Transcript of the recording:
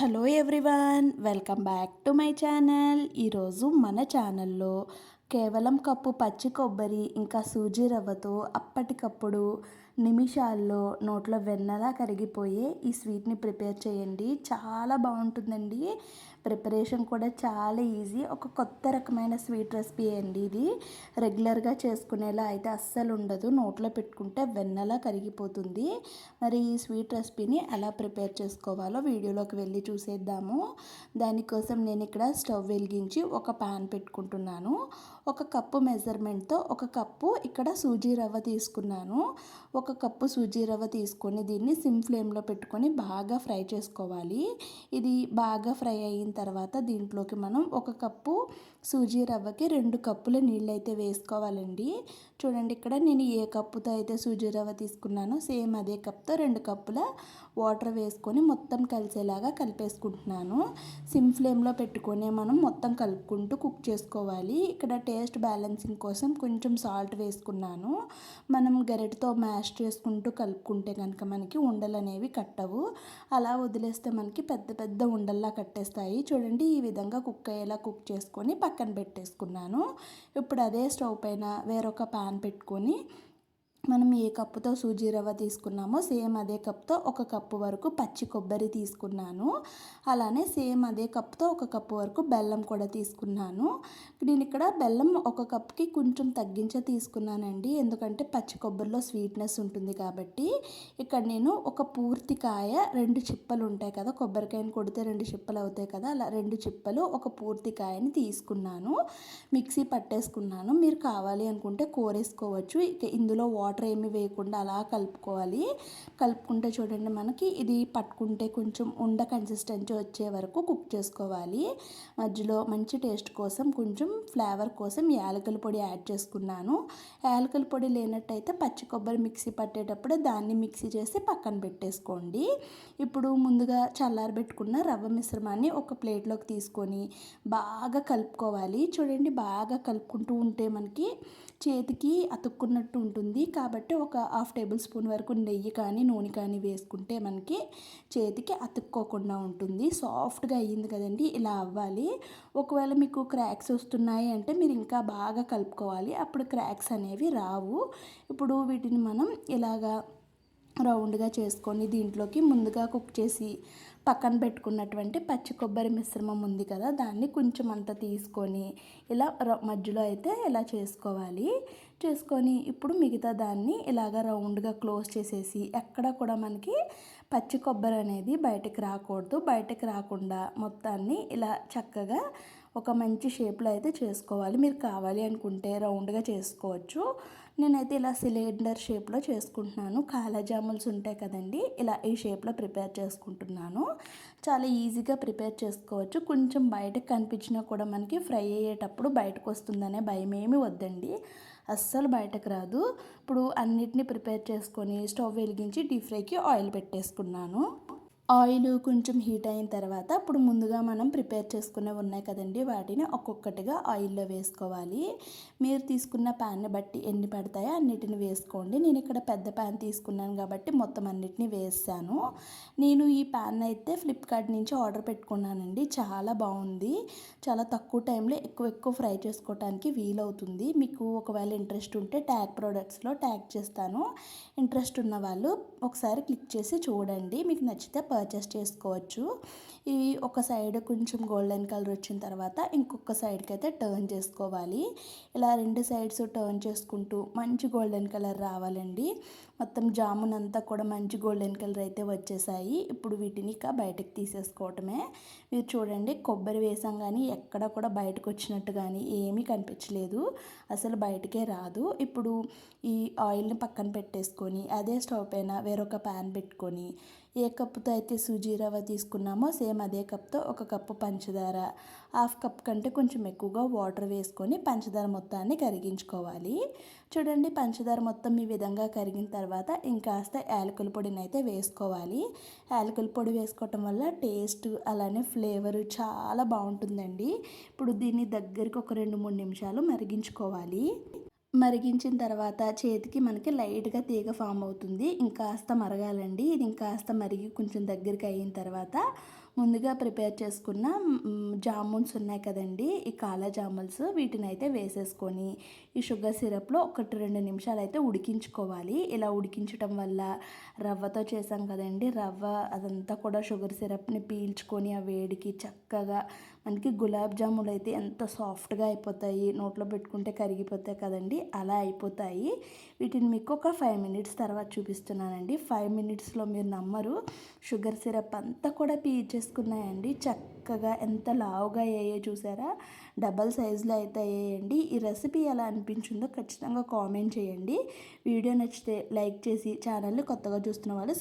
Hello everyone welcome back to my channel. ఈరోజు మన ఛానల్లో కేవలం కప్పు పచ్చి కొబ్బరి ఇంకా సూజీ రవ్వతో అప్పటికప్పుడు నిమిషాల్లో నోట్లో వెన్నలా కరిగిపోయే ఈ స్వీట్ని ప్రిపేర్ చేయండి. చాలా బాగుంటుందండి. ప్రిపరేషన్ కూడా చాలా ఈజీ. ఒక కొత్త రకమైన స్వీట్ రెసిపీ అండి ఇది. రెగ్యులర్గా చేసుకునేలా అయితే అస్సలు ఉండదు. నోట్లో పెట్టుకుంటే వెన్నలా కరిగిపోతుంది. మరి ఈ స్వీట్ రెసిపీని ఎలా ప్రిపేర్ చేసుకోవాలో వీడియోలోకి వెళ్ళి చూసేద్దాము. దానికోసం నేను ఇక్కడ స్టవ్ వెలిగించి ఒక ప్యాన్ పెట్టుకుంటున్నాను. ఒక కప్పు మెజర్మెంట్తో ఒక కప్పు ఇక్కడ సూజీ రవ్వ తీసుకున్నాను. ఒక కప్పు సూజీ రవ్వ తీసుకొని దీన్ని సిమ్ ఫ్లేమ్లో పెట్టుకొని బాగా ఫ్రై చేసుకోవాలి. ఇది బాగా ఫ్రై అయిన తర్వాత దీంట్లోకి మనం ఒక కప్పు సూజీ రవ్వకి రెండు కప్పుల నీళ్ళు అయితే వేసుకోవాలండి. చూడండి ఇక్కడ నేను ఏ కప్పుతో అయితే సూజీ రవ్వ తీసుకున్నానో సేమ్ అదే కప్తో రెండు కప్పుల వాటర్ వేసుకొని మొత్తం కలిసేలాగా కలిపేసుకుంటున్నాను. సిమ్ ఫ్లేమ్లో పెట్టుకొని మనం మొత్తం కలుపుకుంటూ కుక్ చేసుకోవాలి. ఇక్కడ టేస్ట్ బ్యాలెన్సింగ్ కోసం కొంచెం సాల్ట్ వేసుకున్నాను. మనం గరిటతో మ్యాష్ చేసుకుంటూ కలుపుకుంటే కనుక మనకి ఉండలు అనేవి కట్టవు. అలా వదిలేస్తే మనకి పెద్ద పెద్ద ఉండల్లా కట్టేస్తాయి. చూడండి ఈ విధంగా కుక్ అయ్యేలా కుక్ చేసుకొని పక్కన పెట్టేసుకున్నాను. ఇప్పుడు అదే స్టవ్ పైన వేరొక ప్యాన్ పెట్టుకొని మనం ఏ కప్పుతో సూజీ రవ్వ తీసుకున్నామో సేమ్ అదే కప్తో ఒక కప్పు వరకు పచ్చి కొబ్బరి తీసుకున్నాను. అలానే సేమ్ అదే కప్తో ఒక కప్పు వరకు బెల్లం కూడా తీసుకున్నాను. నేను ఇక్కడ బెల్లం ఒక కప్కి కొంచెం తగ్గించే తీసుకున్నానండి. ఎందుకంటే పచ్చి కొబ్బరిలో స్వీట్నెస్ ఉంటుంది కాబట్టి. ఇక్కడ నేను ఒక పూర్తి కాయ రెండు చిప్పలు ఉంటాయి కదా కొబ్బరికాయని కొడితే రెండు చిప్పలు అవుతాయి కదా అలా రెండు చిప్పలు ఒక పూర్తి కాయని తీసుకున్నాను. మిక్సీ పట్టేసుకున్నాను. మీరు కావాలి అనుకుంటే కోరేసుకోవచ్చు. ఇక ఇందులో వాటర్ వాటర్ ఏమి వేయకుండా అలా కలుపుకోవాలి. కలుపుకుంటే చూడండి మనకి ఇది పట్టుకుంటే కొంచెం ఉండ కన్సిస్టెన్సీ వచ్చే వరకు కుక్ చేసుకోవాలి. మధ్యలో మంచి టేస్ట్ కోసం కొంచెం ఫ్లేవర్ కోసం యాలకల పొడి యాడ్ చేసుకున్నాను. యాలకల పొడి లేనట్టయితే పచ్చి కొబ్బరి మిక్సీ పట్టేటప్పుడు దాన్ని మిక్సీ చేసి పక్కన పెట్టేసుకోండి. ఇప్పుడు ముందుగా చల్లారబెట్టుకున్న రవ్వ మిశ్రమాన్ని ఒక ప్లేట్లోకి తీసుకొని బాగా కలుపుకోవాలి. చూడండి బాగా కలుపుకుంటూ ఉంటే మనకి చేతికి అతుక్కున్నట్టు ఉంటుంది. కాబట్టి ఒక హాఫ్ టేబుల్ స్పూన్ వరకు నెయ్యి కానీ నూనె కానీ వేసుకుంటే మనకి చేతికి అతుక్కోకుండా ఉంటుంది. సాఫ్ట్గా అయ్యింది కదండి ఇలా అవ్వాలి. ఒకవేళ మీకు క్రాక్స్ వస్తున్నాయి అంటే మీరు ఇంకా బాగా కలుపుకోవాలి. అప్పుడు క్రాక్స్ అనేవి రావు. ఇప్పుడు వీటిని మనం ఇలాగా రౌండ్గా చేసుకొని దీంట్లోకి ముందుగా కుక్ చేసి పక్కన పెట్టుకున్నటువంటి పచ్చి కొబ్బరి మిశ్రమం ఉంది కదా దాన్ని కొంచెం అంత తీసుకొని ఇలా మధ్యలో అయితే ఇలా చేసుకోవాలి? చేసుకొని ఇప్పుడు మిగతా దాన్ని ఇలాగ రౌండ్గా క్లోజ్ చేసేసి ఎక్కడ కూడా మనకి పచ్చి కొబ్బరి అనేది బయటకు రాకూడదు. బయటకు రాకుండా మొత్తాన్ని ఇలా చక్కగా ఒక మంచి షేప్లో అయితే చేసుకోవాలి. మీరు కావాలి అనుకుంటే రౌండ్గా చేసుకోవచ్చు. నేనైతే ఇలా సిలిండర్ షేప్లో చేసుకుంటున్నాను. కాలాజాముల్స్ ఉంటాయి కదండి ఇలా ఈ షేప్లో ప్రిపేర్ చేసుకుంటున్నాను. చాలా ఈజీగా ప్రిపేర్ చేసుకోవచ్చు. కొంచెం బయటకు కనిపించినా కూడా మనకి ఫ్రై అయ్యేటప్పుడు బయటకు వస్తుందనే భయం ఏమి వద్దండి. అస్సలు బయటకు రాదు. ఇప్పుడు అన్నిటిని ప్రిపేర్ చేసుకొని స్టవ్ వెలిగించి డీప్ ఫ్రైకి ఆయిల్ పెట్టేసుకున్నాను. ఆయిల్ కొంచెం హీట్ అయిన తర్వాత ఇప్పుడు ముందుగా మనం ప్రిపేర్ చేసుకునే ఉన్నాయి కదండి వాటిని ఒక్కొక్కటిగా ఆయిల్లో వేసుకోవాలి. మీరు తీసుకున్న ప్యాన్ని బట్టి ఎన్ని పడతాయో అన్నిటిని వేసుకోండి. నేను ఇక్కడ పెద్ద ప్యాన్ తీసుకున్నాను కాబట్టి మొత్తం అన్నిటిని వేసాను. నేను ఈ ప్యాన్ అయితే ఫ్లిప్కార్ట్ నుంచి ఆర్డర్ పెట్టుకున్నానండి. చాలా బాగుంది. చాలా తక్కువ టైంలో ఎక్కువ ఎక్కువ ఫ్రై చేసుకోవడానికి వీలవుతుంది. మీకు ఒకవేళ ఇంట్రెస్ట్ ఉంటే ట్యాగ్ ప్రోడక్ట్స్లో ట్యాగ్ చేస్తాను. ఇంట్రెస్ట్ ఉన్న వాళ్ళు ఒకసారి క్లిక్ చేసి చూడండి. మీకు నచ్చితే పర్చేస్ చేసుకోవచ్చు. ఇవి ఒక సైడ్ కొంచెం గోల్డెన్ కలర్ వచ్చిన తర్వాత ఇంకొక సైడ్కి అయితే టర్న్ చేసుకోవాలి. ఇలా రెండు సైడ్స్ టర్న్ చేసుకుంటూ మంచి గోల్డెన్ కలర్ రావాలండి. మొత్తం జామున్ అంతా కూడా మంచి గోల్డెన్ కలర్ అయితే వచ్చేసాయి. ఇప్పుడు వీటిని ఇక బయటకు తీసేసుకోవటమే. మీరు చూడండి కొబ్బరి వేసాం కానీ ఎక్కడ కూడా బయటకు వచ్చినట్టు కానీ ఏమీ కనిపించలేదు. అసలు బయటకే రాదు. ఇప్పుడు ఈ ఆయిల్ని పక్కన పెట్టేసుకొని అదే స్టవ్ పైన వేరొక ప్యాన్ పెట్టుకొని ఏ కప్పుతో అయితే సూజీ రవ్వ తీసుకున్నామో సేమ్ అదే కప్తో ఒక కప్పు పంచదార. హాఫ్ కప్ కంటే కొంచెం ఎక్కువగా వాటర్ వేసుకొని పంచదార మొత్తాన్ని కరిగించుకోవాలి. చూడండి పంచదార మొత్తం ఈ విధంగా కరిగిన తర్వాత ఇంకాస్త యాలకుల పొడిని అయితే వేసుకోవాలి. యాలకుల పొడి వేసుకోవటం వల్ల టేస్ట్ అలానే ఫ్లేవర్ చాలా బాగుంటుందండి. ఇప్పుడు దీన్ని దగ్గరికి ఒక రెండు మూడు నిమిషాలు మరిగించుకోవాలి. మరిగించిన తర్వాత చేతికి మనకి లైట్గా తీగ ఫామ్ అవుతుంది. ఇంకాస్త మరగాలండి. ఇది ఇంకాస్త మరిగి కొంచెం దగ్గరికి అయిన తర్వాత ముందుగా ప్రిపేర్ చేసుకున్న జామున్స్ ఉన్నాయి కదండి. ఈ కాలా జామున్స్ వీటిని అయితే వేసేసుకొని ఈ షుగర్ సిరప్లో ఒకటి రెండు నిమిషాలు అయితే ఉడికించుకోవాలి. ఇలా ఉడికించడం వల్ల రవ్వతో చేసాం కదండి. రవ్వ అదంతా కూడా షుగర్ సిరప్ని పీల్చుకొని ఆ వేడికి చక్కగా మనకి గులాబ్ జాములు అయితే ఎంత సాఫ్ట్గా అయిపోతాయి నోట్లో పెట్టుకుంటే కరిగిపోతాయి కదండి అలా అయిపోతాయి. వీటిని మీకు ఒక ఫైవ్ మినిట్స్ తర్వాత చూపిస్తున్నానండి. ఫైవ్ మినిట్స్లో మీరు నమ్మరు. షుగర్ సిరప్ అంతా కూడా పీల్చేసుకున్నాయండి చక్కగా ఎంత లావుగా అయ్యాయో చూసారా? డబల్ సైజులో అయితే అయ్యాయండి. ఈ రెసిపీ ఎలా అనిపించిందో ఖచ్చితంగా కామెంట్ చేయండి. వీడియో నచ్చితే లైక్ చేసి ఛానల్ని కొత్తగా చూస్తున్న వాళ్ళు